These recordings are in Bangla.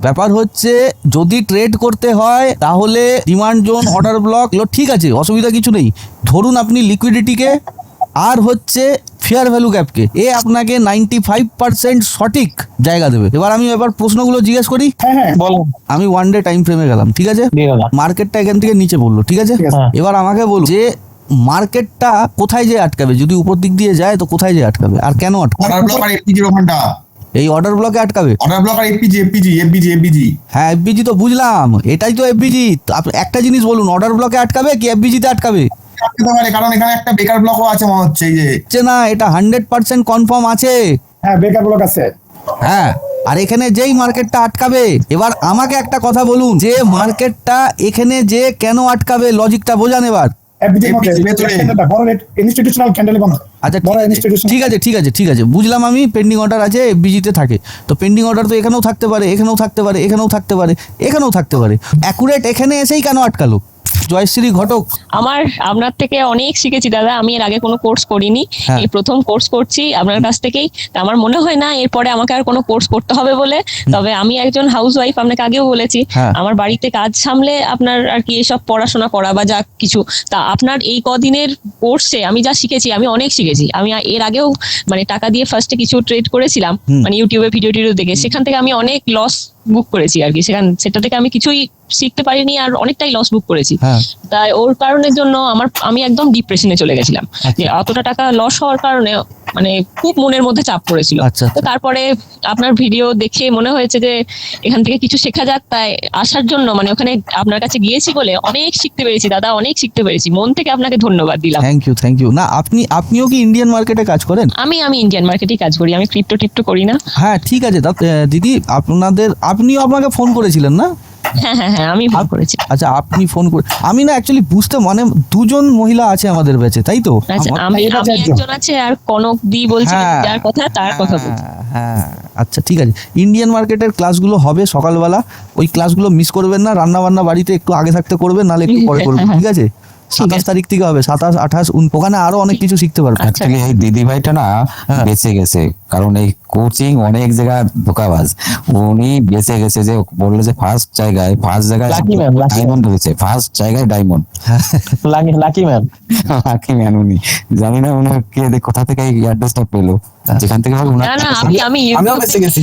ব্যাপার হচ্ছে যদি ট্রেড করতে হয় তাহলে ডিমান্ড জোন অর্ডার ব্লক এগুলো ঠিক আছে অসুবিধা কিছু নেই। ধরুন আপনি লিকুইডিটিকে আর হচ্ছে ফেয়ার ভ্যালু গ্যাপকে এ আপনাকে নাইনটি ফাইভ পার্সেন্ট সঠিক জায়গা দেবে। এবার আমি এবার প্রশ্নগুলো জিজ্ঞেস করি। হ্যাঁ হ্যাঁ বলো। আমি ওয়ান ডে টাইম ফ্রেমে গেলাম ঠিক আছে? মার্কেটটা এখান থেকে নিচে পড়ল ঠিক আছে? ঠিক আছে। হ্যাঁ। এবার আমাকে বল যে মার্কেটটা কোথায় যে আটকাবে? যদি উপর দিক দিয়ে যায় তো কোথায় যে আটকাবে? আর কেন আটকাবে? এই অর্ডার ব্লকে আটকাবে। অর্ডার ব্লক আর এফপিজি এফপিজি এফবিজি এফবিজি হ্যাঁ এফবিজি তো বুঝলাম। এটাই তো এফবিজি একটা জিনিস বলুন অর্ডার ব্লকে আটকাবে কি এফবিজিতে আটকাবে? আটকাতে পারে কারণ এখানে একটা বেকার ব্লকও আছে মনে হচ্ছে এই যে। হচ্ছে না এটা হান্ড্রেড পার্সেন্ট কনফার্ম আছে। হ্যাঁ বেকার ব্লক আছে। হ্যাঁ আর এখানে যেই মার্কেটটা আটকাবে এবার আমাকে একটা কথা বলুন যে মার্কেটটা এখানে যে কেন আটকাবে লজিকটা বোঝান এবার। ঠিক আছে, ঠিক আছে ঠিক আছে বুঝলাম আমি পেন্ডিং অর্ডার আছে থাকে। তো পেন্ডিং অর্ডার তো এখানেও থাকতে পারে এখানেও থাকতে পারে এখানেও থাকতে পারে এখানেও থাকতে পারে। অ্যাকুরেট এখানে এসেই কেন আটকালো? জয়শ্রী ঘটক? আমার আপনার থেকে অনেক শিখেছি দাদা আমি এর আগে কোনো কোর্স করিনি। হ্যাঁ। এই প্রথম কোর্স করছি আপনার কাছ থেকেই। আমার মনে হয় না এরপরে আমাকে আর কোনো কোর্স করতে হবে বলে। তবে আমি একজন হাউস ওয়াইফ আপনাকে আগেও বলেছি। হ্যাঁ। আমার বাড়িতে কাজ সামলে আপনার আর কি এসব পড়াশোনা করা বা যা কিছু। তা আপনার এই কদিনের কোর্সে আমি যা শিখেছি আমি অনেক শিখেছি। আমি এর আগেও মানে টাকা দিয়ে ফার্স্টে কিছু ট্রেড করেছিলাম মানে ইউটিউবে ভিডিও টিডিও দেখে। সেখান থেকে আমি অনেক লস বুক করেছি আর কি। সেখান সেটা থেকে আমি কিছুই শিখতে পারিনি আর অনেকটাই লস বুক করেছি। হ্যাঁ। তাই ওর কারণের জন্য আমার আমি একদম ডিপ্রেশনে চলে গেছিলাম। যে অতটা টাকা লস হওয়ার কারণে মানে খুব মনের মধ্যে চাপ পড়েছিল। আচ্ছা। তো তারপরে আপনার ভিডিও দেখে মনে হয়েছে যে এখান থেকে কিছু শেখা যাক তাই আসার জন্য মানে ওখানে আপনার কাছে গিয়েছি বলে অনেক শিখতে পেরেছি দাদা অনেক শিখতে পেরেছি। মন থেকে আপনাকে ধন্যবাদ দিলাম। থ্যাংক ইউ থ্যাংক ইউ না আপনি আপনিও কি ইন্ডিয়ান মার্কেটে কাজ করেন? আমি আমি ইন্ডিয়ান মার্কেটেই কাজ করি আমি ক্রিপ্টো টিপ্টো করি না। হ্যাঁ ঠিক আছে। দিদি আপনাদের আপনিও আমাকে ফোন করেছিলেন না? হ্যাঁ হ্যাঁ হ্যাঁ আমি ফোন করেছি। আচ্ছা আপনি ফোন করে আমি না অ্যাকচুয়ালি বুঝতে মানে দুজন মহিলা আছে আমাদের ব্যাচে তাই তো? আচ্ছা আমি একজন। আছে আর কনক দি বলছি হ্যাঁ। যার কথা তার কথা বলছি। হ্যাঁ, হ্যাঁ আচ্ছা ঠিক আছে। ইন্ডিয়ান মার্কেটের ক্লাসগুলো হবে সকালবেলা। ওই ক্লাসগুলো মিস করবেন না রান্না বান্না বাড়িতে একটু আগে থাকতে করবেন নাহলে একটু পরে করবেন ঠিক আছে? সাতাশ তারিখ থেকে হবে সাতাশ আঠাশ উন- ওখানে আরও অনেক কিছু শিখতে আচ্ছা। অ্যাকচুয়ালি এই দিদি ভাইটা না হ্যাঁ। বেঁচে গেছে কারণ এই কোচিং অনেক জায়গায় ধোকাবাজ। উনি বেঁচে গেছে যে বলল যে ফার্স্ট জায়গায় ফার্স্ট জায়গায় ডায়মন্ড রয়েছে ফার্স্ট জায়গায় diamond lucky man lucky man উনি। জানি না উনি কে দে- কোথা থেকে এই অ্যাড্রেসটা পেল। যেখান থেকে আমি আমি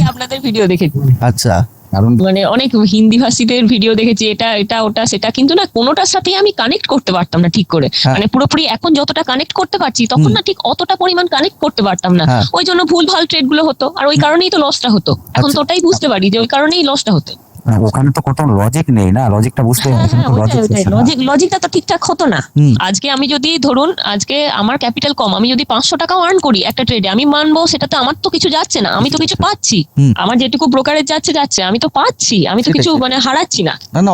আপনাদের ভিডিও দেখেছি। আচ্ছা। কারণ মানে অনেক হিন্দি ভাষীদের ভিডিও দেখেছি এটা এটা ওটা সেটা কিন্তু না কোনোটার সাথে আমি কানেক্ট করতে পারতাম না ঠিক করে হ্যাঁ। মানে পুরোপুরি এখন যতটা কানেক্ট করতে পারছি তখন না ঠিক অতটা পরিমাণ কানেক্ট করতে পারতাম না হ্যাঁ। ওই জন্য ভুল ভালো ট্রেডগুলো হতো আর ওই কারণেই তো লসটা হতো এখন আচ্ছা। তো ওটাই বুঝতে পারি যে ওই কারণেই লসটা হতো ওখানে তো কত লজিক নেই না? লজিকটা বুঝতে হ্যাঁ, লজিক লজিক লজিকটা তো ঠিকঠাক হতো না। আজকে আমি যদি ধরুন আজকে আমার ক্যাপিটাল কম আমি যদি পাঁচশো টাকাও আর্ন করি একটা ট্রেডে আমি মানবো সেটাতে আমার তো কিছু যাচ্ছে না আমি তো কিছু পাচ্ছি। আমার যেটুকু ব্রোকারেজ যাচ্ছে যাচ্ছে আমি তো পাচ্ছি আমি তো কিছু মানে হারাচ্ছি না। না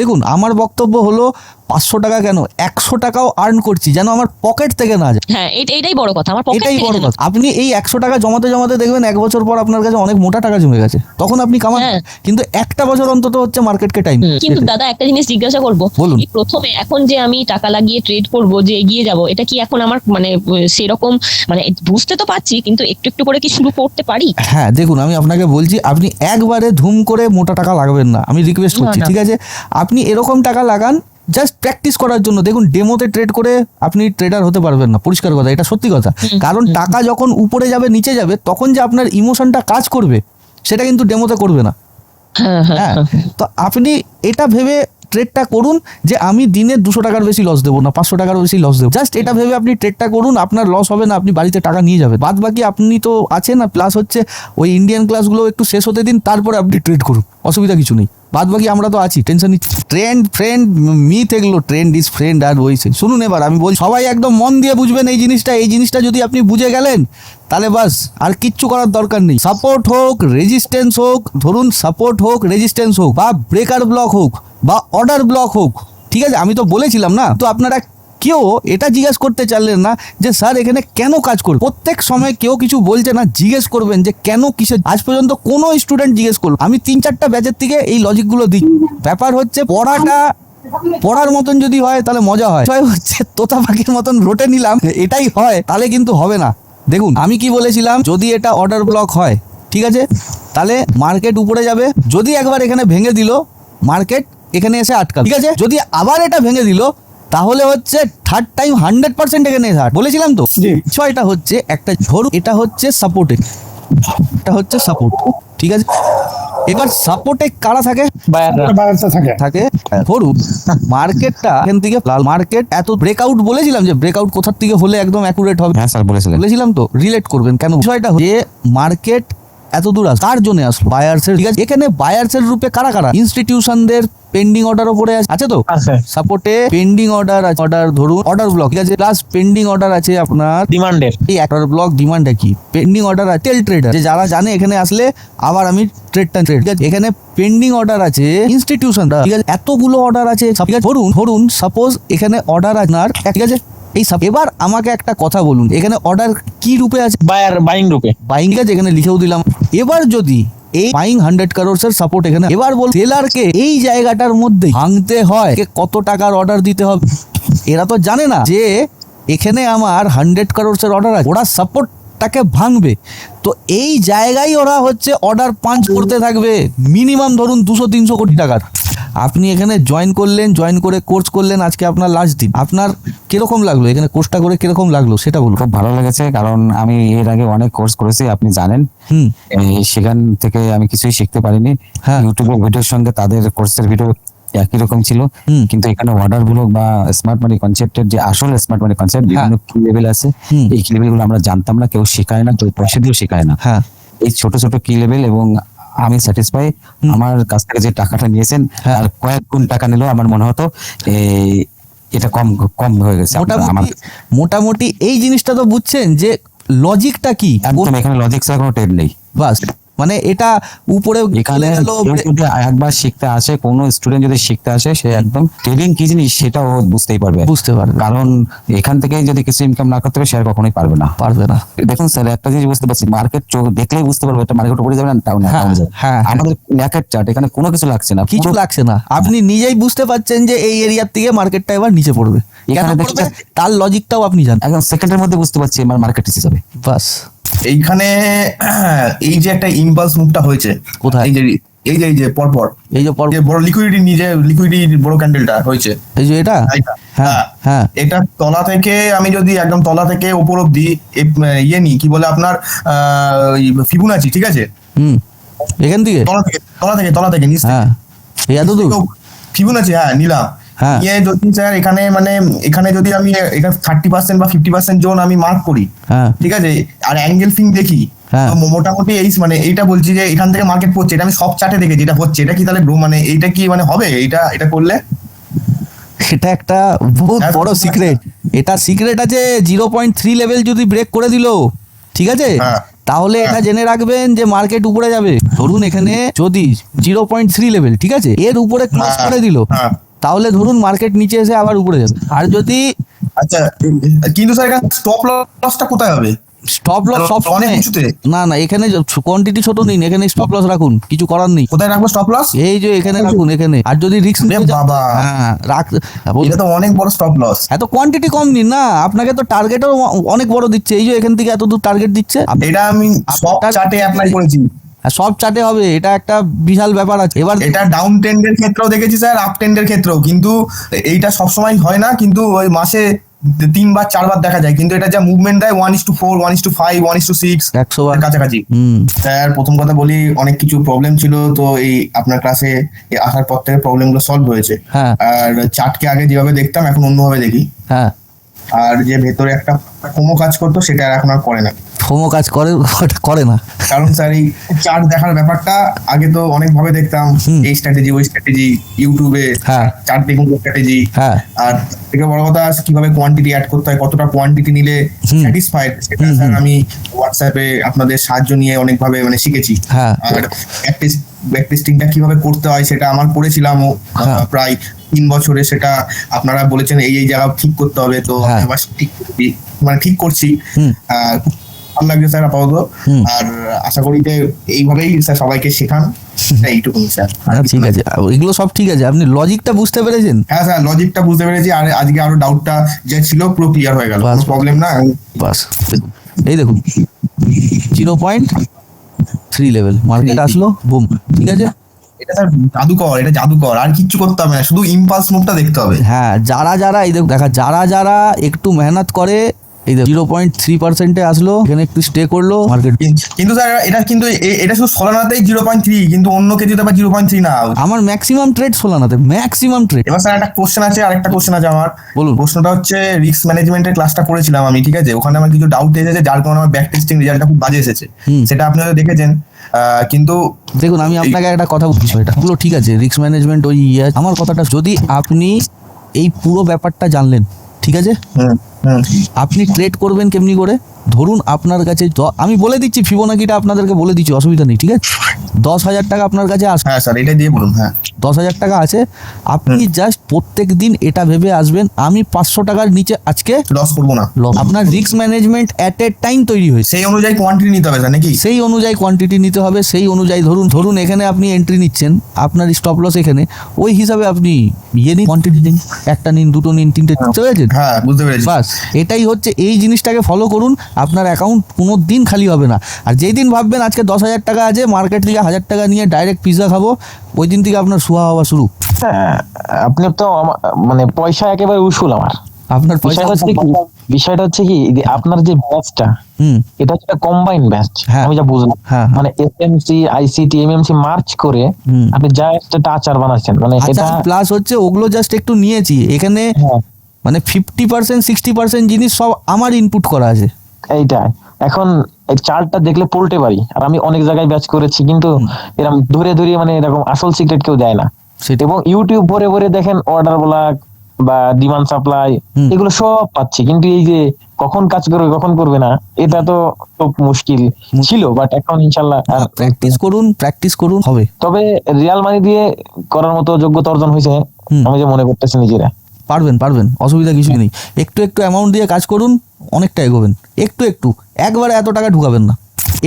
দেখুন আমার বক্তব্য হলো পাঁচশো টাকা কেন? একশো টাকাও আর্ন করছি যেন আমার পকেট থেকে না যায়। হ্যাঁ এইটাই বড় কথা আমার এটাই বড় কথা। আপনি এই একশো টাকা জমাতে জমাতে দেখবেন এক বছর পর আপনার কাছে অনেক মোটা টাকা জমে গেছে। তখন আপনি কামান। হ্যাঁ। কিন্তু একটা বছর অন্তত হচ্ছে মার্কেটকে টাইম কিন্তু দাদা একটা জিনিস জিজ্ঞাসা করব। বলুন। প্রথমে এখন যে আমি টাকা লাগিয়ে ট্রেড করব যে এগিয়ে যাব এটা কি এখন আমার মানে সেরকম মানে বুঝতে তো পারছি কিন্তু একটু একটু করে কি শুরু করতে পারি? হ্যাঁ দেখুন আমি আপনাকে বলছি আপনি একবারে ধুম করে মোটা টাকা লাগাবেন না। আমি রিকোয়েস্ট করছি। ঠিক আছে? আপনি এরকম টাকা লাগান জাস্ট প্র্যাকটিস করার জন্য। দেখুন ডেমোতে ট্রেড করে আপনি ট্রেডার হতে পারবেন না। পরিষ্কার কথা এটা সত্যি কথা। কারণ টাকা যখন উপরে যাবে নিচে যাবে তখন যে আপনার ইমোশনটা কাজ করবে সেটা কিন্তু ডেমোতে করবে না। হ্যাঁ হ্যাঁ হ্যাঁ হ্যাঁ। তো আপনি এটা ভেবে ট্রেডটা করুন যে আমি দিনে দুশো টাকার বেশি লস দেবো না পাঁচশো টাকার বেশি লস দেবো। জাস্ট এটা ভেবে আপনি ট্রেডটা করুন আপনার লস হবে না আপনি বাড়িতে টাকা নিয়ে যাবেন। বাদ বাকি আপনি তো আছেন না প্লাস হচ্ছে ওই ইন্ডিয়ান ক্লাসগুলো একটু শেষ হতে দিন তারপরে আপনি ট্রেড করুন। অসুবিধা কিছু নেই। বাদ বাকি আমরা তো আছি টেনশন নিচ্ছি। ট্রেন্ড ফ্রেন্ড মিথ এগুলো ট্রেন্ড ইজ ফ্রেন্ড আর ওই। শুনুন এবার, আমি বলছি, সবাই একদম মন দিয়ে বুঝবেন এই জিনিসটা এই জিনিসটা যদি আপনি বুঝে গেলেন, তাহলে বাস, আর কিচ্ছু করার দরকার নেই। সাপোর্ট হোক রেজিস্ট্যান্স হোক, ধরুন সাপোর্ট হোক রেজিস্ট্যান্স হোক, বা ব্রেকার ব্লক হোক, বা অর্ডার ব্লক হোক, ঠিক আছে? আমি তো বলেছিলাম না? তো আপনারা কেউ এটা জিজ্ঞেস করতে চাইলেন না যে, স্যার, এখানে কেন কাজ করবে? প্রত্যেক সময় কেউ কিছু বলছে না, জিজ্ঞেস করবেন যে, কেন কিসের? আজ পর্যন্ত কোনো স্টুডেন্ট জিজ্ঞেস করল আমি তিন চারটা ব্যাচের থেকে এই লজিকগুলো দিই ব্যাপার হচ্ছে, পড়াটা পড়ার মতন যদি হয়, তাহলে মজা হয়। বিষয় হচ্ছে তোতা পাখির মতন রোটে নিলাম, এটাই হয়, তাহলে কিন্তু হবে না। দেখুন, আমি কি বলেছিলাম, যদি এটা অর্ডার ব্লক হয়, ঠিক আছে? তাহলে মার্কেট উপরে যাবে। যদি একবার এখানে ভেঙে দিল মার্কেট এখানে এসে আটকাল ঠিক আছে? যদি আবার এটা ভেঙে দিল তাহলে হচ্ছে থার্ড টাইম হান্ড্রেড পার্সেন্ট এখানে আট বলেছিলাম তো? জি। ছয়টা হচ্ছে একটা ধরুন এটা হচ্ছে সাপোর্টে এটা হচ্ছে সাপোর্ট ঠিক আছে? এবার সাপোর্টে কারা থাকে? থাকে। থাকে ধরুন মার্কেটটা এখান থেকে লাল। মার্কেট এত ব্রেকআউট বলেছিলাম যে ব্রেকআউট কোথার থেকে হলে একদম অ্যাকুরেট হবে। হ্যাঁ স্যার বলেছিলেন। বলেছিলাম তো? রিলেট করবেন কেন? বিষয়টা হচ্ছে মার্কেট এত দূর আস কার জন্য আসলো? বায়ার্সের ঠিক আছে এখানে বায়ার্সের রূপে কারা কারা? ইনস্টিটিউশনদের পেন্ডিং অর্ডার উপরে আছে। আছে তো? সাপোর্টে পেন্ডিং অর্ডার আছে। অর্ডার ধরুন অর্ডার ব্লক ঠিক আছে? প্লাস পেন্ডিং অর্ডার আছে আপনার ডিমান্ডের এই অর্ডার ব্লক ডিমান্ড কি? পেন্ডিং অর্ডার আছে। টেল ট্রেডার যে যারা জানে এখানে আসলে আবার আমি ট্রেডটা ট্রেড ঠিক আছে? এখানে পেন্ডিং অর্ডার আছে ইনস্টিটিউশন ঠিক আছে? এতগুলো অর্ডার আছে। ঠিক আছে? ধরুন ধরুন সাপোজ এখানে অর্ডার আপনার ঠিক আছে? এই এবার আমাকে একটা কথা বলুন এখানে অর্ডার কি রূপে আছে? বায়ার বাইং রূপে। বাইং আছে এখানে লিখেও দিলাম। এবার যদি এই বাইং হান্ড্রেড কারোর্সের সাপোর্ট এখানে এবার বল সেলারকে এই জায়গাটার মধ্যে ভাঙতে হয় কত টাকার অর্ডার দিতে হবে? এরা তো জানে না যে এখানে আমার হান্ড্রেড কারোর্সের অর্ডার আছে। ওরা সাপোর্টটাকে ভাঙবে। তো এই জায়গায় ওরা হচ্ছে অর্ডার পাঞ্চ করতে থাকবে। মিনিমাম ধরুন দুশো তিনশো কোটি টাকার। আপনি এখানে জয়েন করলেন জয়েন করে কোর্স করলেন আজকে আপনার লাস্ট দিন। আপনার কীরকম লাগল? এখানে কোর্সটা করে কীরকম লাগল? সেটা বলুন। খুব ভালো লেগেছে কারণ আমি এর আগে অনেক কোর্স করেছি আপনি জানেন। সেখান থেকে আমি কিছুই শিখতে পারিনি। হ্যাঁ। ইউটিউবের ভিডিওর সঙ্গে তাদের কোর্সের ভিডিও একই রকম ছিল। কিন্তু এখানে অর্ডারগুলো বা স্মার্ট মানি কনসেপ্টের যে আসল স্মার্ট মানি কনসেপ্ট বিভিন্ন কি লেভেল আছে এই কি লেভেলগুলো আমরা জানতাম না কেউ শেখায় না কেউ পয়সা দিয়েও শেখায় না। হ্যাঁ। এই ছোট ছোট কি লেভেল এবং আমি স্যাটিসফাই আমার কাছ থেকে যে টাকাটা নিয়েছেন হ্যাঁ। আর কয়েক গুণ টাকা নিলেও আমার মনে হতো এই এটা কম কম হয়ে গেছে। মোটামুটি মোটামুটি এই জিনিসটা তো বুঝছেন যে লজিকটা কি? একদম এখানে লজিক ছাড়া কোনো টেপ নেই। বাস। মানে এটা উপরে এখানে একবার শিখতে আসে কোনো স্টুডেন্ট যদি শিখতে আসে সে একদম ট্রেডিং কি জিনিস সেটাও বুঝতেই পারবে। বুঝতে পারবে। কারণ এখান থেকে যদি কিছু ইনকাম না করতে পারে সে আর কখনোই পারবে না। পারবে না। দেখুন স্যার একটা জিনিস বুঝতে পারছি মার্কেট চোখ দেখলেই বুঝতে পারব এটা মার্কেট উপরে যাবে না ডাউনে হ্যাঁ, হ্যাঁ, আমাদের ন্যাকেট চার্ট এখানে কোনো কিছু লাগছে না। কিছু লাগছে না। আপনি নিজেই বুঝতে পারছেন যে এই এরিয়ার থেকে মার্কেটটা এবার নিচে পড়বে। এখানে তার লজিকটাও আপনি জানেন। একদম সেকেন্ডের মধ্যে বুঝতে পারছি আমার মার্কেট হিসাবে বাস। এইখানে এই যে একটা ইম্পালস মুভটা হয়েছে কোথায়? এই যে এই যে এই যে পরপর এই যে পর যে বড় লিকুইডিটি নিজে লিকুইডিটি বড় ক্যান্ডেলটা হয়েছে। এই যে এটা? হ্যাঁ হ্যাঁ এটা তলা থেকে আমি যদি একদম তলা থেকে ওপর অব্দি ইয়ে নি কি বলে আপনার ফিবুনাচি ঠিক আছে? হুম এখান থেকে? তলা থেকে তলা থেকে তলা থেকে নিচ হ্যাঁ। এই এত দূর? ফিবুনাচি হ্যাঁ নিলাম। হ্যাঁ। যদি স্যার এখানে মানে এখানে যদি আমি এখানে থার্টি পার্সেন্ট বা ফিফটি পার্সেন্ট জোন আমি মার্ক করি হ্যাঁ। ঠিক আছে? আর অ্যাঙ্গেল ফিং দেখি হ্যাঁ। মোটামুটি এই মানে এইটা বলছি যে এখান থেকে মার্কেট পড়ছে এটা আমি সব চার্টে দেখেছি এটা হচ্ছে এটা কি তাহলে মানে এইটা কি মানে হবে? এটা এটা করলে? এটা একটা বহুত বড় সিক্রেট এটা সিক্রেট আছে জিরো পয়েন্ট থ্রি লেভেল যদি ব্রেক করে দিল ঠিক আছে। তাহলে এটা জেনে রাখবেন যে মার্কেট উপরে যাবে। ধরুন এখানে যদি জিরো পয়েন্ট থ্রি লেভেল ঠিক আছে? এর উপরে হ্যাঁ, করে দিল। তাহলে ধরুন মার্কেট নিচে এসে আবার উপরে যাবে। আর যদি আচ্ছা কিন্তু স্যার এখানে স্টপ লসটা কোথায় হবে? স্টপ লস সব? না না এখানে কোয়ান্টিটি ছোট নিন এখানে স্টপ লস রাখুন কিছু করার নেই। কোথায় রাখব স্টপ লস এই যে এখানে রাখুন এখানে। আর যদি রিস্ক বাবা। হ্যাঁ রাখ এটা তো অনেক বড় স্টপ লস এত কোয়ান্টিটি কম নিন না আপনাকে তো টার্গেটও অনেক বড় দিচ্ছে। এই যে এখান থেকে এত দূর টার্গেট দিচ্ছে। এটা আমি সব চার্টে অ্যাপ্লাই করেছি। সব চাটে হবে এটা একটা বিশাল ব্যাপার আছে। এবার এটা ডাউন ট্রেন্ডের ক্ষেত্রেও দেখেছি স্যার আপ ট্রেন্ডের ক্ষেত্রেও। কিন্তু এইটা সবসময় হয় না কিন্তু ওই মাসে তিনবার চারবার দেখা যায়। কিন্তু এটা যা মুভমেন্ট দেয় one is to four one is to five one is to six একশো কাছাকাছি। হুম। স্যার প্রথম কথা বলি অনেক কিছু প্রবলেম ছিল তো এই আপনার ক্লাসে আসার পর থেকে প্রবলেমগুলো সলভ হয়েছে। হ্যাঁ। আর চার্টকে আগে যেভাবে দেখতাম এখন অন্যভাবে দেখি। হ্যাঁ। আর যে ভেতরে একটা কোমো কাজ করতো সেটা আর এখন আর করে না ফোমো কাজ করে করে না কারণ স্যার এই চার্ট দেখার ব্যাপারটা আগে তো অনেক ভাবে দেখতাম হুম। এই স্ট্র্যাটেজি ওই স্ট্র্যাটেজি ইউটিউবে হ্যাঁ। চার্ট দেখুন স্ট্র্যাটেজি হ্যাঁ আর থেকে বড় কথা কীভাবে কোয়ান্টিটি অ্যাড করতে হয় কতটা কোয়ান্টিটি নিলে হুম। স্যাটিসফাইড সেটা স্যার আমি হোয়াটসঅ্যাপে আপনাদের সাহায্য নিয়ে অনেকভাবে মানে শিখেছি হ্যাঁ। আর ব্যাক ব্যাক টেস্টিংটা কীভাবে করতে হয় সেটা আমার করেছিলামও হ্যাঁ। প্রায় তিন বছরে সেটা আপনারা বলেছেন এই এই জায়গা ঠিক করতে হবে তো আমি হ্যাঁ। ঠিক মানে ঠিক করছি। ভালো লাগছে স্যার আপাতত। আর আশা করি যে এইভাবেই স্যার সবাইকে শেখান স্যার। আচ্ছা, ঠিক আছে। এগুলো সব ঠিক আছে। আপনি লজিকটা বুঝতে পেরেছেন? হ্যাঁ স্যার লজিকটা বুঝতে পেরেছি। আর আজকে আরও ডাউটটা যে ছিল পুরো ক্লিয়ার হয়ে গেল। প্রবলেম না। বাস। এই দেখুন। Zero point three level market আসলো। বুম ঠিক আছে? এটা জাদুকর এটা জাদুকর। আর কিচ্ছু করতে হবে না, শুধু ইম্পালস মুভটা দেখতে হবে। হ্যাঁ যারা যারা, এই দেখা, যারা যারা একটু মেহনত করে এই জিরো পয়েন্ট থ্রি পার্সেন্টে আসলো এখানে একটু স্টে করল মার্কেট কিন- কিন্তু স্যার এটা কিন্তু এটা শুধু সোলানাতেই জিরো পয়েন্ট থ্রি কিন্তু অন্য কিছুতে আবার জিরো পয়েন্ট থ্রি না। আমার ম্যাক্সিমাম ট্রেড সোলানাতে ম্যাক্সিমাম ট্রেড এবার স্যার একটা কোশ্চেন আছে আরেকটা কোশ্চেন আছে আমার। বলুন। প্রশ্নটা হচ্ছে রিস্ক ম্যানেজমেন্টের ক্লাসটা করেছিলাম আমি ঠিক আছে? ওখানে আমার কিছু ডাউট এসেছে যার কারণে আমার ব্যাক টেস্টিং রেজাল্টটা খুব বাজে এসেছে। সেটা আপনারা দেখেছেন। কিন্তু দেখুন আমি আপনাকে একটা কথা বলছি এটা পুরো ঠিক আছে রিস্ক ম্যানেজমেন্ট ওই ইয়ে আমার কথাটা যদি আপনি এই পুরো ব্যাপারটা জানলেন ঠিক আছে? আপনি ট্রেড করবেন কেমনি করে? ধরুন আপনার কাছে আমি বলে দিচ্ছি ফিবোনাকিটা আপনাদেরকে বলে দিচ্ছি অসুবিধা নেই ঠিক আছে? দশ হাজার টাকা আপনার কাছে আসবে হ্যাঁ স্যার এটা দিয়ে বলুন হ্যাঁ। দশ হাজার টাকা আছে আপনি জাস্ট প্রত্যেক দিন এটা ভেবে আসবেন আমি পাঁচশো টাকার নিচে আজকে লস করব না। আপনার risk management at a time তৈরি হয়েছে। সেই অনুযায়ী কোয়ান্টিটি নিতে হবে নাকি? সেই অনুযায়ী কোয়ান্টিটি নিতে হবে সেই অনুযায়ী ধরুন ধরুন এখানে আপনি এন্ট্রি নিচ্ছেন আপনার স্টপ লস এখানে ওই হিসাবে আপনি ইয়ে নিন কোয়ান্টিটি নিন একটা নিন দুটো নিন তিনটে চলে গেছেন হ্যাঁ বুঝতে পেরেছি। বাস এটাই হচ্ছে এই জিনিসটাকে ফলো করুন আপনার অ্যাকাউন্ট কোনো দিন খালি হবে না। আর যেই দিন ভাববেন আজকে দশ হাজার টাকা আছে মার্কেট থেকে হাজার টাকা নিয়ে ডাইরেক্ট পিৎজা খাব ওই দিন থেকে আপনার শুয়া হওয়া শুরু। হ্যাঁ, আপনি তো মানে পয়সা একেবারে উসুল আমার। আপনার পয়সা হচ্ছে কি বিষয়টা হচ্ছে কি আপনার যে ব্যাচটা এটা হচ্ছে কম্বাইন ব্যাচ। আমি যা বুঝলাম। হ্যাঁ, হ্যাঁ। মানে এসএমসি আইসিটি এমএমসি মার্চ করে। আপনি যা একটা আচার বানাচ্ছেন মানে আচ্ছা এটা প্লাস হচ্ছে ওগুলো জাস্ট একটু নিয়েছি এখানে মানে ফিফটি পার্সেন্ট সিক্সটি পার্সেন্ট জিনিস সব আমার ইনপুট করা আছে। এইটাই। এখন এই চার্টটা দেখলে পল্টে পারি আর আমি অনেক জায়গায় ব্যাচ করেছি কিন্তু এরকম ধরে ধরে মানে এরকম আসল সিক্রেট কেউ দেয় না। এবং ইউটিউব ভরে ভরে দেখেন অর্ডার ব্লক বা ডিমান্ড সাপ্লাই এগুলো সব পাচ্ছি। কিন্তু এই যে কখন কাজ করবে কখন করবে না এটা তো খুব মুশকিল ছিল বাট এখন ইনশাল্লাহ প্র্যাকটিস করুন প্র্যাকটিস করুন হবে। তবে রিয়াল মানি দিয়ে করার মতো যোগ্যতা অর্জন হয়েছে আমি যে মনে করতেছি নিজেরা। পারবেন পারবেন অসুবিধা কিছুই নেই। একটু একটু অ্যামাউন্ট দিয়ে কাজ করুন অনেকটা এগোবেন। একটু একটু একবারে এত টাকা ঢুকাবেন না।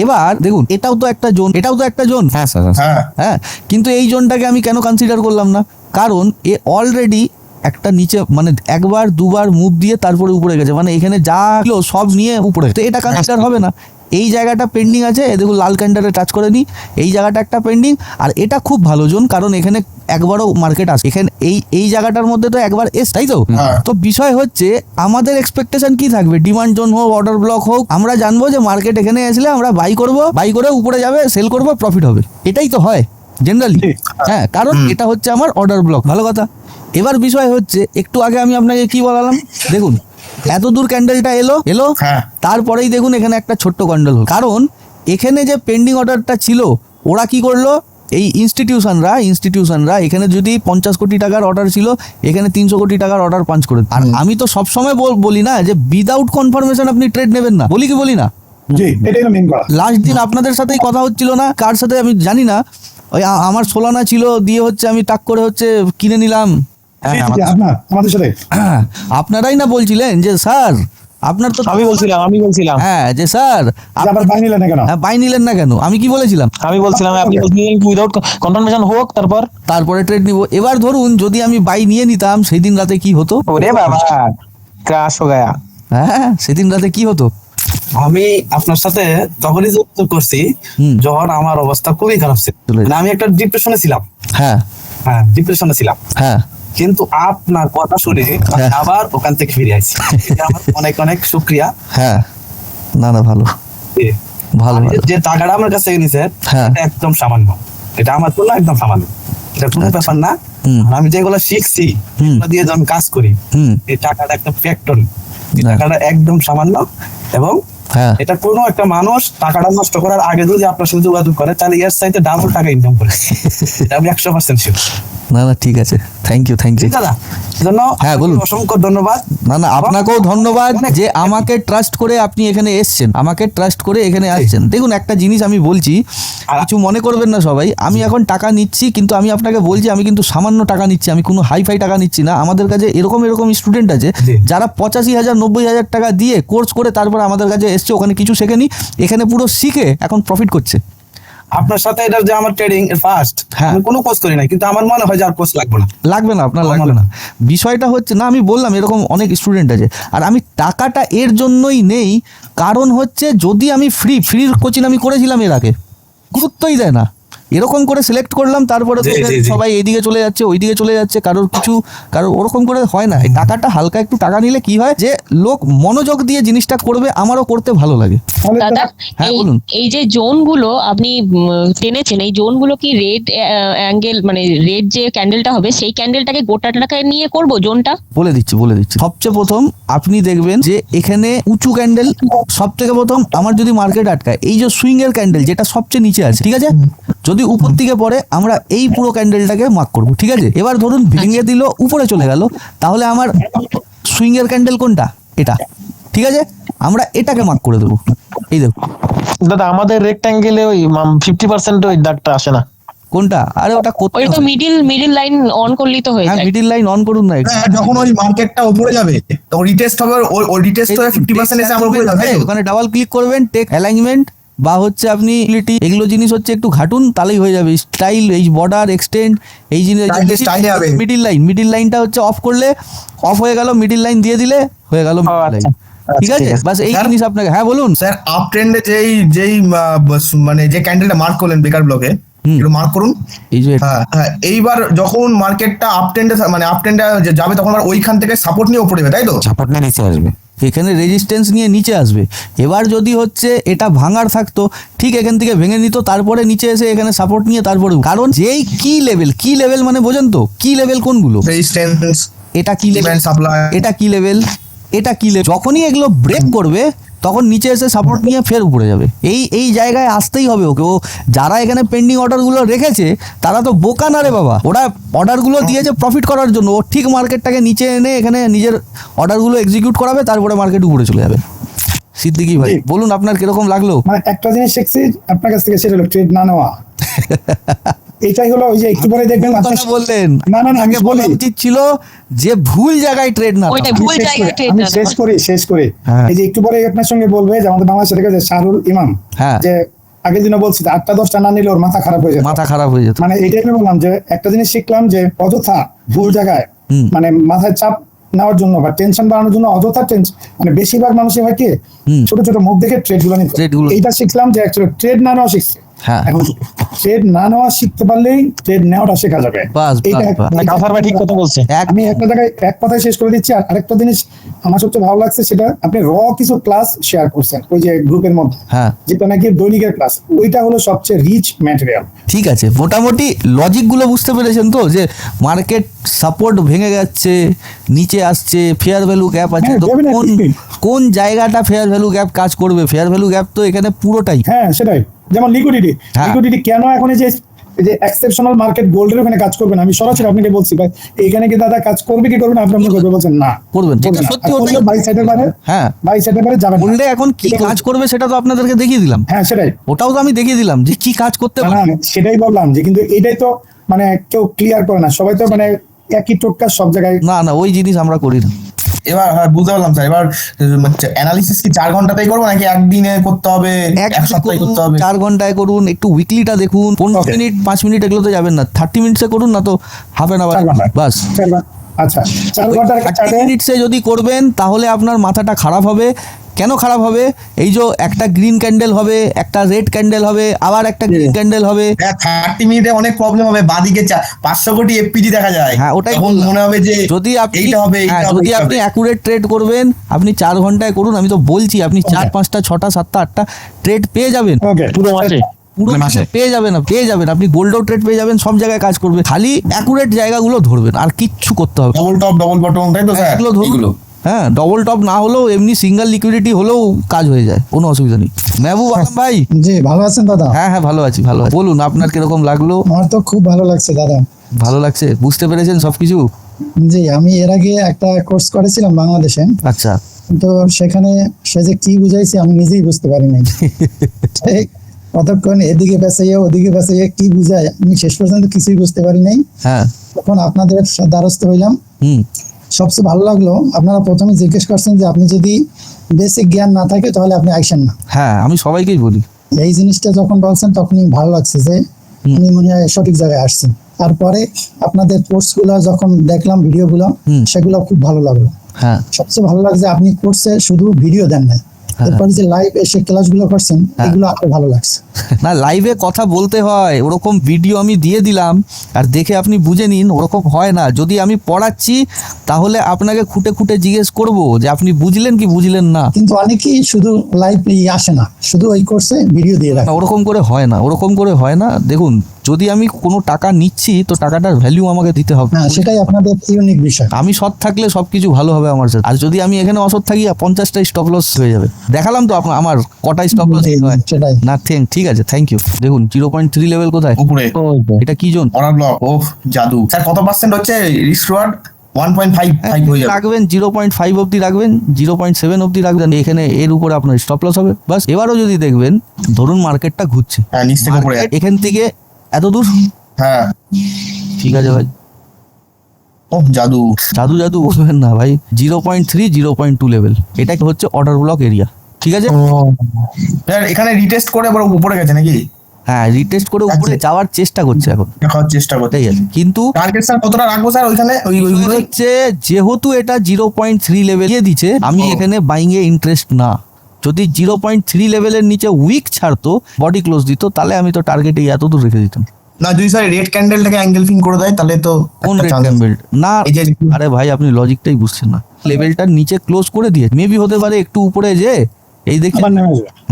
এবার দেখুন এটাও তো একটা জোন এটাও তো একটা জোন। হ্যাঁ স্যার হ্যাঁ। হ্যাঁ কিন্তু এই জোনটাকে আমি কেন কনসিডার করলাম না? কারণ এ অলরেডি একটা নিচে মানে একবার দুবার মুভ দিয়ে তারপরে উপরে গেছে। মানে এখানে যা ছিল সব নিয়ে উপরে তো এটা কনসিডার হবে না। এই জায়গাটা পেন্ডিং আছে দেখুন লাল ক্যান্ডারে টাচ করে নিই। এই জায়গাটা একটা পেন্ডিং আর এটা খুব ভালো জোন কারণ এখানে একবারও মার্কেট আসে এখানে এই এই জায়গাটার মধ্যে তো একবার এস তাই তো? হ্যাঁ। তো বিষয় হচ্ছে আমাদের এক্সপেকটেশন কি থাকবে? ডিমান্ড জোন হোক অর্ডার ব্লক হোক আমরা জানব যে মার্কেট এখানে আসলে আমরা বাই করব বাই করে উপরে যাবে সেল করব প্রফিট হবে। এটাই তো হয় জেনারেলি হ্যাঁ। কারণ এটা হচ্ছে আমার অর্ডার ব্লক ভালো কথা। এবার বিষয় হচ্ছে একটু আগে আমি আপনাকে কি বলালাম? দেখুন এত দূর ক্যান্ডেলটা এলো এলো হ্যাঁ। তারপরেই দেখুন এখানে একটা ছোট্ট ক্যান্ডেল হলো। কারণ এখানে যে পেন্ডিং অর্ডারটা ছিল ওরা কি করল? এই ইনস্টিটিউশনরা ইনস্টিটিউশনরা এখানে যদি পঞ্চাশ কোটি টাকার অর্ডার ছিল এখানে তিনশো কোটি টাকার অর্ডার পাঞ্চ করে আর আমি তো সবসময় বল- বলি না যে উইদাউট কনফার্মেশন আপনি ট্রেড নেবেন না। বলি কি বলি না? লাস্ট দিন আপনাদের সাথেই কথা হচ্ছিল না কার সাথে আমি জানি না। ওই আমার সোলানা ছিল দিয়ে হচ্ছে আমি টাক করে হচ্ছে কিনে নিলাম। হ্যাঁ আমাদের সাথে। আপনারাই না বলছিলেন যে স্যার আপনার তো আমি বলছিলাম আমি বলছিলাম। হ্যাঁ যে স্যার আবার বাই নিলেন না কেন? হ্যাঁ বাই নিলেন না কেন? আমি কি বলেছিলাম? আমি বলছিলাম আপনি বলছিলেন উইদাউট কনফার্মেশন হোক তারপর? তারপরে ট্রেড নিব। এবার ধরুন যদি আমি বাই নিয়ে নিতাম সেই দিন রাতে কি হতো? ওরে বাবা ক্রাশ হো গায়া। হ্যাঁ সেদিন রাতে কি হতো? আমি আপনার সাথে তখনই যুক্ত করছি। যখন আমার অবস্থা খুবই খারাপ ছিল। মানে আমি একটা ডিপ্রেশনে ছিলাম। হ্যাঁ। হ্যাঁ ডিপ্রেশনে ছিলাম। হ্যাঁ। কিন্তু আপনার কথা শুনে হ্যাঁ। আবার ওখান থেকে ফিরে আসছি। অনেক অনেক শুক্রিয়া। হ্যাঁ। না না ভালো। ভালো যে টাকাটা আমার কাছ নিছে হ্যাঁ। এটা একদম সামান্য। এটা আমার জন্য একদম সামান্য। এটা কোনো আচ্ছা। ব্যাপার না। আমি যেগুলো শিখছি দিয়ে যখন কাজ করি এই টাকাটা ফ্যাক্টর হ্যাঁ। টাকাটা একদম সামান্য। এবং এটা কোনো একটা মানুষ টাকাটা নষ্ট করার আগে যদি আপনার সাথে যোগাযোগ করে তাহলে এর চাইতে ডাবল টাকা ইনকাম করে। আমি একশো পার্সেন্ট শিওর না না ঠিক আছে। থ্যাংক ইউ থ্যাংক ইউ দাদা জন্য হ্যাঁ, বলুন। অসংখ্য ধন্যবাদ। না না আপনাকেও ধন্যবাদ যে আমাকে ট্রাস্ট করে আপনি এখানে এসছেন। আমাকে ট্রাস্ট করে এখানে আসছেন। দেখুন একটা জিনিস আমি বলছি কিছু মনে করবেন না সবাই। আমি এখন টাকা নিচ্ছি কিন্তু আমি আপনাকে বলছি আমি কিন্তু সামান্য টাকা নিচ্ছি আমি কোনো হাই ফাই টাকা নিচ্ছি না। আমাদের কাছে এরকম এরকম স্টুডেন্ট আছে যারা পঁচাশি হাজার নব্বই হাজার টাকা দিয়ে কোর্স করে তারপর আমাদের কাছে এসছে ওখানে কিছু শেখেনি এখানে পুরো শিখে এখন প্রফিট করছে। আপনার সাথে এটা যে আমার ট্রেডিং এর ফার্স্ট হ্যাঁ। আমি কোনো কোর্স করি না কিন্তু আমার মনে হয় যে আর কোর্স লাগবে না। লাগবে না আপনার লাগবে না। বিষয়টা হচ্ছে না আমি বললাম এরকম অনেক স্টুডেন্ট আছে। আর আমি টাকাটা এর জন্যই নেই কারণ হচ্ছে যদি আমি ফ্রি ফ্রির কোচিং আমি করেছিলাম এর আগে গুরুত্বই দেয় না। এরকম করে সিলেক্ট করলাম তারপরে। সবাই এইদিকে চলে যাচ্ছে ওইদিকে চলে যাচ্ছে কারোর কিছু কারোর ওরকম করে হয় না। এই টাকাটা হালকা একটু টাকা নিলে কি হয় যে লোক মনোযোগ দিয়ে জিনিসটা করবে আমারও করতে ভালো লাগে। দাদা হ্যাঁ, এই এই যে জোনগুলো আপনি টেনেছেন এই জোনগুলো কি রেড অ্যাঙ্গেল মানে রেড যে ক্যান্ডেলটা হবে সেই ক্যান্ডেলটাকে গোটা টাকায় নিয়ে করব জোনটা? বলে দিচ্ছি বলে দিচ্ছি। সবচেয়ে প্রথম আপনি দেখবেন যে এখানে উঁচু ক্যান্ডেল সব থেকে প্রথম আমার যদি মার্কেট আটকায় এই যে সুইং এর ক্যান্ডেল যেটা সবচেয়ে নিচে আছে ঠিক আছে? যদি উপর দিকে পড়ে আমরা এই পুরো ক্যান্ডেলটাকে মার্ক করব ঠিক আছে? এবার ধরুন ভেঙে দিল উপরে চলে গেল তাহলে আমার সুইং এর ক্যান্ডেল কোনটা? এটা ঠিক আছে? আমরা এটাকে মার্ক করে দেবো। এই দেখো। দাদা আমাদের রেক্ট্যাঙ্গেলে ওই ফিফটি পার্সেন্ট ওই দাগটা আসে না। কোনটা? আরে ওটা করতে ওই তো মিডিল মিডিল লাইন অন করলেই তো হয়ে হ্যাঁ যায়। মিডিল লাইন অন করুন না। হ্যাঁ, যখন ওই মার্কেটটা উপরে যাবে তখন রিটেস্ট হবে ওই- রিটেস্ট হয়ে ফিফটি পার্সেন্ট এসে আমরা উপরে যাবে। ওখানে ডাবল ক্লিক করবেন টেক অ্যালাইনমেন্ট বা হচ্ছে আপনি এগুলো জিনিস হচ্ছে একটু ঘাটুন তাহলেই হয়ে যাবে। স্টাইল এই বর্ডার এক্সটেন্ড এই জিনিস। মিডিল লাইন মিডিল লাইনটা হচ্ছে অফ করলে অফ হয়ে গেল মিডিল লাইন দিয়ে দিলে হয়ে গেল মিডিল লাইন আচ্ছা। ঠিক আচ্ছা, আছে? বাস এই জিনিস আপনাকে হ্যাঁ বলুন। স্যার আপ ট্রেন্ডে যেই যেই মানে যে ক্যান্ডেলটা মার্ক করলেন বেকার ব্লকে হুম। একটু মার্ক করুন। এই যে হ্যাঁ হ্যাঁ এইবার যখন মার্কেটটা আপ ট্রেন্ডে মানে আপ ট্রেন্ডে যাবে তখন আবার ওইখান থেকে সাপোর্ট নিয়ে উপরে যাবে তাই তো? সাপোর্ট নিয়ে নিচে আসবে। এখানে রেজিস্ট্যান্স নিয়ে নিচে আসবে। এবার যদি হচ্ছে এটা ভাঙার থাকতো ঠিক এখান থেকে ভেঙে নিত তারপরে নিচে এসে এখানে সাপোর্ট নিয়ে তারপরে কারণ যেই কি লেভেল কি লেভেল মানে বোঝেন তো কি লেভেল কোনগুলো? রেজিস্ট্যান্স এটা কি লেভেল সাপ্লাই এটা কি লেভেল এটা কি লেভেল যখনই এগুলো ব্রেক করবে তখন নিচে এসে সাপোর্ট নিয়ে ফের উপরে যাবে। এই এই জায়গায় আসতেই হবে ওকে। ও যারা এখানে পেন্ডিং অর্ডারগুলো রেখেছে তারা তো বোকা না রে বাবা। ওরা অর্ডারগুলো দিয়েছে প্রফিট করার জন্য। ও ঠিক মার্কেটটাকে নিচে এনে এখানে নিজের অর্ডারগুলো এক্সিকিউট করাবে তারপরে মার্কেট উপরে চলে যাবে। সিদ্দিকি ভাই বলুন আপনার কীরকম লাগল? মানে একটা জিনিস শিখছি আপনার কাছ থেকে সেটা হলো ট্রেড না নেওয়া। এটাই হলো ওই যে একটু পরে দেখবেন বললেন না না না আমি আগে বলি উচিত ছিল যে ভুল জায়গায় ট্রেড না নেওয়া। ভুল জায়গায় করে- trade আমি না শেষ। করি শেষ করি হ্যাঁ। এই যে একটু পরে আপনার সঙ্গে বলবে যে আমাদের বাংলাদেশে থেকে যে শাহরুল ইমাম হ্যাঁ। যে আগের দিনও বলছি আটটা দশটা না নিলে ওর মাথা খারাপ হয়ে যেত মাথা খারাপ হয়ে যেত মানে এইটাই আমি বললাম যে একটা জিনিস শিখলাম যে অযথা ভুল জায়গায় মানে মাথায় চাপ নেওয়ার জন্য বা টেনশন বাড়ানোর জন্য অযথা টেনশন মানে বেশিরভাগ মানুষই হয় কি ছোট ছোট মুখ দেখে ট্রেডগুলো নিত এইটা শিখলাম যে অ্যাকচুয়ালি ট্রেড না নেওয়া শিখছে। এখন ট্রেড না নেওয়া শিখতে পারলেই ট্রেড নেওয়াটা শেখা যাবে। বাস, এইটা বাস, বাস। কাউসার ভাই ঠিক কথা বলছে। আমি একটা জায়গায় এক কথায় শেষ করে দিচ্ছি আর আরেকটা জিনিস আমার সবচেয়ে ভালো লাগছে সেটা আপনি র কিছু ক্লাস শেয়ার করছেন ওই যে গ্রুপের মধ্যে হ্যাঁ। যেটা নাকি দৈনিকের ক্লাস ওইটা হলো সবচেয়ে রিচ ম্যাটেরিয়াল ঠিক আছে মোটামুটি লজিকগুলো বুঝতে পেরেছেন তো যে মার্কেট সাপোর্ট ভেঙে যাচ্ছে নিচে আসছে ফেয়ার ভ্যালু গ্যাপ আছে হ্যাঁ, তো কোন কোন জায়গাটা ফেয়ার ভ্যালু গ্যাপ কাজ করবে? ফেয়ার ভ্যালু গ্যাপ তো এখানে পুরোটাই। হ্যাঁ সেটাই। যেমন লিকুইডিটি হ্যাঁ। লিকুইডিটি কেন এখন এই যে যে এক্সেপশনাল মার্কেট গোল্ডের ওখানে কাজ করবে না? আমি সরাসরি আপনাকে বলছি ভাই এইখানে কি দাদা কাজ করবে কি করবে না? আপনি করবে বলছেন না। করবেন যেটা সত্যি করলে বাই সাইডের বাইরে হ্যাঁ। বাই সাইডের বাইরে যাবেন। বললে এখন কি কাজ করবে সেটা তো আপনাদেরকে দেখিয়ে দিলাম। হ্যাঁ সেটাই। ওটাও তো আমি দেখিয়ে দিলাম যে কি কাজ করতে পারে। সেটাই বললাম যে কিন্তু এটাই তো মানে কেউ ক্লিয়ার করে না। সবাই তো মানে একই টোটকা সব জায়গায় না না ওই জিনিস আমরা করি না। এবার হ্যাঁ বুঝতে পারলাম স্যার এবার অ্যানালিসিস কি চার ঘন্টাতেই করব নাকি একদিনে করতে হবে? এক সপ্তাহে করতে হবে? চার ঘন্টায় করুন একটু উইকলিটা দেখুন পনেরো মিনিট পাঁচ মিনিট এগুলো তো যাবেন না। থার্টি মিনিটসে করুন না তো হাফ অ্যান আওয়ার বাস। আচ্ছা চার ঘণ্টার যদি করবেন তাহলে আপনার মাথাটা খারাপ হবে। কেন খারাপ হবে? এই যে একটা গ্রিন ক্যান্ডেল হবে একটা রেড ক্যান্ডেল হবে আবার একটা গ্রিন ক্যান্ডেল হবে। হ্যাঁ থার্টি মিনিটে অনেক প্রবলেম হবে বাদিকে পাঁচশো কোটি এফপিডি দেখা যায়। হ্যাঁ, ওটাই মনে হবে যে যদি আপনি হবে হ্যাঁ, হবে, যদি আপনি অ্যাকুরেট ট্রেড করবেন আপনি চার ঘন্টায় করুন আমি তো বলছি আপনি চার পাঁচটা ছটা সাতটা আটটা ট্রেড পেয়ে যাবেন। পুরো মাসে। পুরো মানে পেয়ে যাবেন পেয়ে যাবেন। আপনি গোল্ডও ট্রেড পেয়ে যাবেন সব জায়গায় কাজ করবে। খালি অ্যাকুরেট জায়গাগুলো ধরবেন আর কিচ্ছু করতে হবে ডবল টপ ডবল বটম তাই তো স্যার? এগুলো ধরুন। এগুলো। হ্যাঁ ডবল টপ না হলেও এমনি সিঙ্গেল লিকুইডিটি হলেও কাজ হয়ে যায় কোনো অসুবিধা নেই। মেহবুব আলম ভাই? জি ভালো আছেন দাদা? হ্যাঁ হ্যাঁ ভালো আছি ভালো বলুন আপনার কীরকম লাগল? আমার তো খুব ভালো লাগছে দাদা। ভালো লাগছে? বুঝতে পেরেছেন সবকিছু? জি আমি এর আগে একটা কোর্স করেছিলাম বাংলাদেশে। আচ্ছা। তো সেখানে সে যে কি বুঝাইছে আমি নিজেই বুঝতে পারি নাই। ঠিক কতক্ষণ এদিকে পেঁচাইয়া ওদিকে পেঁচাইয়া কি বুঝায় আমি শেষ পর্যন্ত কিছুই বুঝতে পারি নাই। হ্যাঁ। তখন আপনাদের দ্বারস্থ হইলাম। হুম। সবচেয়ে ভালো লাগল আপনারা প্রথমে জিজ্ঞেস করছেন যে আপনি যদি বেসিক জ্ঞান না থাকে তাহলে আপনি আইসেন না। হ্যাঁ আমি সবাইকেই বলি। এই জিনিসটা যখন বলছেন তখনই ভালো লাগছে যে উনি মনে হয় সঠিক জায়গায় আসছেন। তারপরে আপনাদের কোর্সগুলো যখন দেখলাম ভিডিও গুলো। সেগুলো খুব ভালো লাগল। হ্যাঁ। সবচেয়ে ভালো লাগছে আপনি কোর্সে শুধু ভিডিও দেন না এরপরে যে লাইভ এসে ক্লাসগুলো করছেন এগুলো আরও ভালো লাগছে। না লাইভে কথা বলতে হয় ওরকম ভিডিও আমি দিয়ে দিলাম আর দেখে আপনি বুঝে নিন ওরকম হয় না। যদি আমি পড়াচ্ছি তাহলে আপনাকে খুঁটে খুঁটে জিজ্ঞেস করব যে আপনি বুঝলেন কি বুঝলেন না। কিন্তু অনেকেই শুধু লাইভ আসে না শুধু ওই কোর্সে ভিডিও দিয়ে রাখে। ওরকম করে হয় না ওরকম করে হয় না। দেখুন যদি আমি কোনো টাকা নিচ্ছি তো টাকাটার ভ্যালু আমাকে দিতে হবে। না সেটাই আপনাদের ইউনিক বিষয়। আমি সৎ থাকলে সবকিছু ভালো হবে আমার সাথে। আর যদি আমি এখানে অসৎ থাকি পঞ্চাশটা স্টপ লস হয়ে যাবে। দেখালাম তো আপনার আমার কটা স্টপ লস হয়। সেটাই। না থ্যাংক ঠিক আছে থ্যাংক ইউ। দেখুন জিরো পয়েন্ট থ্রি লেভেল কোথায়? উপরে। এটা কি জোন? Order block. ও জাদু। স্যার কত পার্সেন্ট হচ্ছে risk reward one five five রাখবেন জিরো পয়েন্ট ফাইভ অব্দি রাখবেন জিরো পয়েন্ট সেভেন অব্দি রাখবেন। এখানে এর উপরে আপনার স্টপ লস হবে। বাস এবারও যদি দেখবেন ধরুন মার্কেটটা ঘুরছে। হ্যাঁ নিচ থেকে উপরে। Market এখান থেকে এত দূর হ্যাঁ। ঠিক আছে ভাই। ও জাদু। জাদু জাদু বলবেন না ভাই। Zero point three zero point two level. এটা হচ্ছে অর্ডার ব্লক এরিয়া ঠিক আছে? এখানে রিটেস্ট করে আবার উপরে গেছে নাকি? হ্যাঁ রিটেস্ট করে উপরে আচ্ছা। যাওয়ার চেষ্টা করছে এখন। চেষ্টা করতে ঠিক আছে। কিন্তু টার্গেট স্যার কতটা রাখব স্যার ওইখানে? ওই হচ্ছে যেহেতু এটা জিরো পয়েন্ট থ্রি লেভেল দিয়ে দিচ্ছে আমি এখানে বাইং এ ইন্টারেস্ট না। যদি জিরো পয়েন্ট থ্রি লেভেলের নিচে উইক ছাড়তো বডি ক্লোজ দিত তাহলে আমি তো টার্গেটে এত দূর রেখে দিতাম। না যদি স্যার রেড ক্যান্ডেলটাকে অ্যাঙ্গেল ফিন করে দেয় তাহলে তো কোন রেড। ক্যাম্বেল না আরে ভাই আপনি লজিকটাই বুঝছেন না। লেভেলটার নিচে ক্লোজ করে দিয়ে মেবি হতে পারে একটু উপরে যে এই দেখি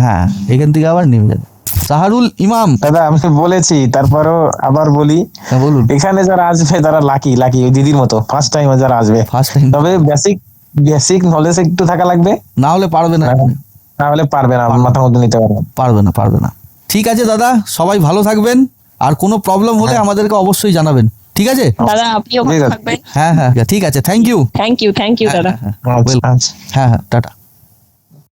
হ্যাঁ এখান থেকে আবার নেমে যাবে। সাহারুল ইমাম। দাদা আমি বলেছি তারপরও আবার বলি। হ্যাঁ বলুন। এখানে যারা আসবে তারা লাকি লাকি ওই দিদির মতো ফার্স্ট টাইম যারা আসবে। ফার্স্ট টাইম তবে বেসিক বেসিক নলেজ একটু থাকা লাগবে। না হলে পারবে না। তাহলে পারবে না মাথার মধ্যে নিতে পারবে না। পারবে না পারবে না। ঠিক আছে দাদা সবাই ভালো থাকবেন। আর কোনো প্রবলেম হলে আমাদেরকে অবশ্যই জানাবেন। ঠিক আছে? দাদা আপনিও ভালো থাকবেন। হ্যাঁ হ্যাঁ। ঠিক আছে thank you thank you thank you দাদা। আচ্ছা, আচ্ছা। হ্যাঁ হ্যাঁ টাটা।